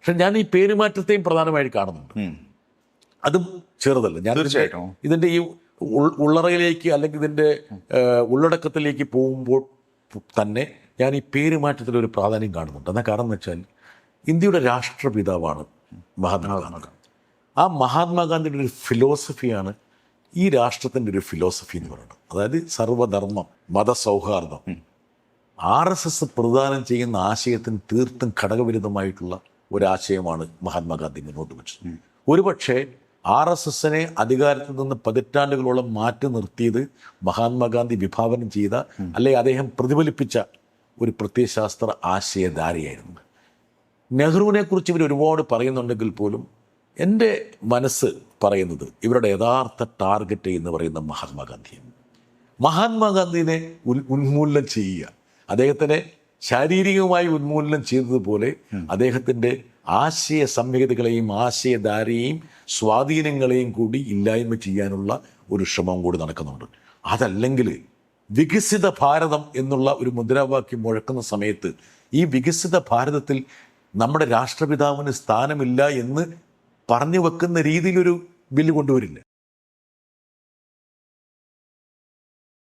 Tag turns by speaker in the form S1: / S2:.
S1: പക്ഷെ ഞാൻ ഈ പേരുമാറ്റത്തെയും പ്രധാനമായിട്ട് കാണുന്നുണ്ട്. അതും ചെറുതല്ല. ഞാൻ ഇതിന്റെ-
S2: തീർച്ചയായിട്ടും.
S1: ഇതിന്റെ ഈ ഉള്ളറയിലേക്ക് അല്ലെങ്കിൽ ഇതിന്റെ ഉള്ളടക്കത്തിലേക്ക് പോകുമ്പോൾ തന്നെ ഞാൻ ഈ പേരുമാറ്റത്തിൽ ഒരു പ്രാധാന്യം കാണുന്നുണ്ട്. എന്നാൽ കാരണം എന്ന് വെച്ചാൽ ഇന്ത്യയുടെ രാഷ്ട്രപിതാവാണ് മഹാത്മാഗാന്ധി ആ മഹാത്മാഗാന്ധിയുടെ ഒരു ഫിലോസഫിയാണ് ഈ രാഷ്ട്രത്തിന്റെ ഒരു ഫിലോസഫി എന്ന് പറയുന്നത്. അതായത് സർവധർമ്മം മതസൗഹാർദ്ദം. ആർ എസ് എസ് പ്രദാനം ചെയ്യുന്ന ആശയത്തിന് തീർത്തും ഘടകവിരുദ്ധമായിട്ടുള്ള ഒരാശയമാണ് മഹാത്മാഗാന്ധി മുന്നോട്ട് വെച്ചത്. ഒരുപക്ഷെ ആർ എസ് എസിനെ അധികാരത്തിൽ നിന്ന് പതിറ്റാണ്ടുകളോളം മാറ്റി നിർത്തിയത് മഹാത്മാഗാന്ധി വിഭാവനം ചെയ്ത അല്ലെ അദ്ദേഹം പ്രതിഫലിപ്പിച്ച ഒരു പ്രത്യയശാസ്ത്ര ആശയധാരയായിരുന്നു. നെഹ്റുവിനെ കുറിച്ച് ഇവർ ഒരുപാട് പറയുന്നുണ്ടെങ്കിൽ പോലും എന്റെ മനസ്സ് പറയുന്നത് ഇവരുടെ യഥാർത്ഥ ടാർഗറ്റ് എന്ന് പറയുന്ന മഹാത്മാഗാന്ധിയാണ്. മഹാത്മാഗാന്ധിനെ ഉന്മൂലനം ചെയ്യുക. അദ്ദേഹത്തിനെ ശാരീരികമായി ഉന്മൂലനം ചെയ്തതുപോലെ അദ്ദേഹത്തിന്റെ ആശയ സംഹിതകളെയും ആശയധാരയെയും സ്വാധീനങ്ങളെയും കൂടി ഇല്ലായ്മ ചെയ്യാനുള്ള ഒരു ശ്രമം കൂടി നടക്കുന്നുണ്ട്. അതല്ലെങ്കിൽ വികസിത ഭാരതം എന്നുള്ള ഒരു മുദ്രാവാക്യം മുഴക്കുന്ന സമയത്ത് ഈ വികസിത ഭാരതത്തിൽ നമ്മുടെ രാഷ്ട്രപിതാവിന് സ്ഥാനമില്ല എന്ന് പറഞ്ഞു വെക്കുന്ന രീതിയിലൊരു ബില്ല് കൊണ്ടുവരില്ല?